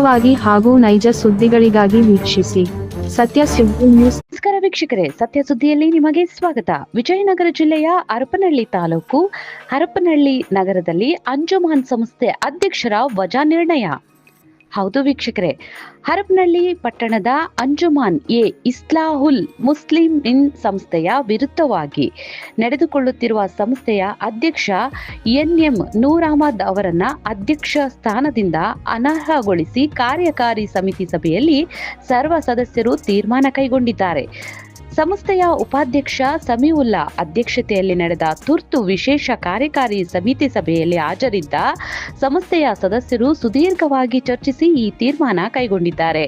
ವಾಗಿ ಹಾಗೂ ನೈಜ ಸುದ್ದಿಗಳಿಗಾಗಿ ವೀಕ್ಷಿಸಿ ಸತ್ಯ ಸುದ್ದಿ ನ್ಯೂಸ್. ನಮಸ್ಕಾರ ವೀಕ್ಷಕರೇ, ಸತ್ಯ ಸುದ್ದಿಯಲ್ಲಿ ನಿಮಗೆ ಸ್ವಾಗತ. ವಿಜಯನಗರ ಜಿಲ್ಲೆಯ ಹರಪನಹಳ್ಳಿ ತಾಲೂಕು ಹರಪನಹಳ್ಳಿ ನಗರದಲ್ಲಿ ಅಂಜುಮಾನ್ ಸಂಸ್ಥೆ ಅಧ್ಯಕ್ಷರ ವಜಾ ನಿರ್ಣಯ. ಹೌದು ವೀಕ್ಷಕರೇ. ಹರಪನಹಳ್ಳಿ ಪಟ್ಟಣದ ಅಂಜುಮಾನ್ ಎ ಇಸ್ಲಾಹುಲ್ ಮುಸ್ಲಿಂ ಇನ್ ಸಂಸ್ಥೆಯ ವಿರುದ್ಧವಾಗಿ ನಡೆದುಕೊಳ್ಳುತ್ತಿರುವ ಸಂಸ್ಥೆಯ ಅಧ್ಯಕ್ಷ ಎನ್ ಎಂ ನೂರ್ ಅಹಮದ್ ಅವರನ್ನ ಅಧ್ಯಕ್ಷ ಸ್ಥಾನದಿಂದ ಅನರ್ಹಗೊಳಿಸಿ ಕಾರ್ಯಕಾರಿ ಸಮಿತಿ ಸಭೆಯಲ್ಲಿ ಸರ್ವ ಸದಸ್ಯರು ತೀರ್ಮಾನ ಕೈಗೊಂಡಿದ್ದಾರೆ. ಸಂಸ್ಥೆಯ ಉಪಾಧ್ಯಕ್ಷ ಸಮೀವುಲ್ಲಾ ಅಧ್ಯಕ್ಷತೆಯಲ್ಲಿ ನಡೆದ ತುರ್ತು ವಿಶೇಷ ಕಾರ್ಯಕಾರಿ ಸಮಿತಿ ಸಭೆಯಲ್ಲಿ ಹಾಜರಿದ್ದ ಸಂಸ್ಥೆಯ ಸದಸ್ಯರು ಸುದೀರ್ಘವಾಗಿ ಚರ್ಚಿಸಿ ಈ ತೀರ್ಮಾನ ಕೈಗೊಂಡಿದ್ದಾರೆ.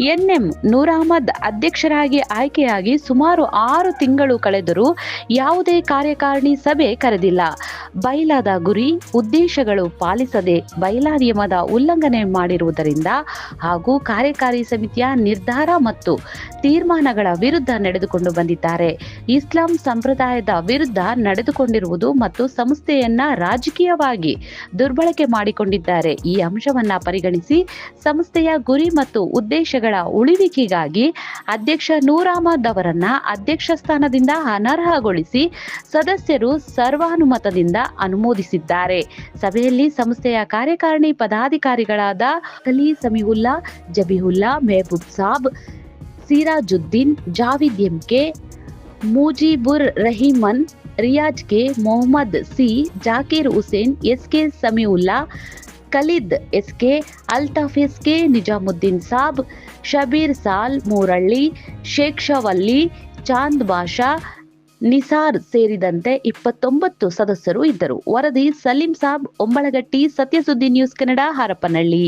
ಎನ್ಎಂ ನೂರ್ ಅಹಮದ್ ಅಧ್ಯಕ್ಷರಾಗಿ ಆಯ್ಕೆಯಾಗಿ ಸುಮಾರು ಆರು ತಿಂಗಳು ಕಳೆದರೂ ಯಾವುದೇ ಕಾರ್ಯಕಾರಿಣಿ ಸಭೆ ಕರೆದಿಲ್ಲ. ಬೈಲಾದ ಗುರಿ, ಉದ್ದೇಶಗಳು ಪಾಲಿಸದೆ ಬೈಲಾ ನಿಯಮದ ಉಲ್ಲಂಘನೆ ಮಾಡಿರುವುದರಿಂದ ಹಾಗೂ ಕಾರ್ಯಕಾರಿ ಸಮಿತಿಯ ನಿರ್ಧಾರ ಮತ್ತು ತೀರ್ಮಾನಗಳ ವಿರುದ್ಧ ನಡೆದುಕೊಂಡು ಬಂದಿದ್ದಾರೆ. ಇಸ್ಲಾಂ ಸಂಪ್ರದಾಯದ ವಿರುದ್ಧ ನಡೆದುಕೊಂಡಿರುವುದು ಮತ್ತು ಸಂಸ್ಥೆಯನ್ನ ರಾಜಕೀಯವಾಗಿ ದುರ್ಬಳಕೆ ಮಾಡಿಕೊಂಡಿದ್ದಾರೆ. ಈ ಅಂಶವನ್ನ ಪರಿಗಣಿಸಿ ಸಂಸ್ಥೆಯ ಗುರಿ ಮತ್ತು ಉದ್ದೇಶಗಳ ಉಳಿವಿಕೆಗಾಗಿ ಅಧ್ಯಕ್ಷ ನೂರ್ ಅಹಮದ್ ಅವರನ್ನ ಅಧ್ಯಕ್ಷ ಸ್ಥಾನದಿಂದ ಅನರ್ಹಗೊಳಿಸಿ ಸದಸ್ಯರು ಸರ್ವಾನುಮತದಿಂದ ಅನುಮೋದಿಸಿದ್ದಾರೆ. ಸಭೆಯಲ್ಲಿ ಸಂಸ್ಥೆಯ ಕಾರ್ಯಕಾರಿಣಿ ಪದಾಧಿಕಾರಿಗಳಾದ Ali Samiulla, Jabihulla, Mehboob Sab Sirajuddin, Javid MK, Mujeebur Raheeman, Riyaz K Mohammed, C Zakir Hussain, S K Samiulla, Khalid SK Altaf SK Nizamuddin Sab, Shabbir Sal Moorahalli, Sheikh ಶವಲ್ಲಿ, Chand Basha, Nisar ಸೇರಿದಂತೆ ಇಪ್ಪತ್ತೊಂಬತ್ತು ಸದಸ್ಯರು ಇದ್ದರು. ವರದಿ ಸಲೀಂ ಸಾಬ್, ಒಂಬಳಗಟ್ಟಿ, ಸತ್ಯಸುದ್ದಿ ನ್ಯೂಸ್ ಕನ್ನಡ, ಹರಪನಹಳ್ಳಿ.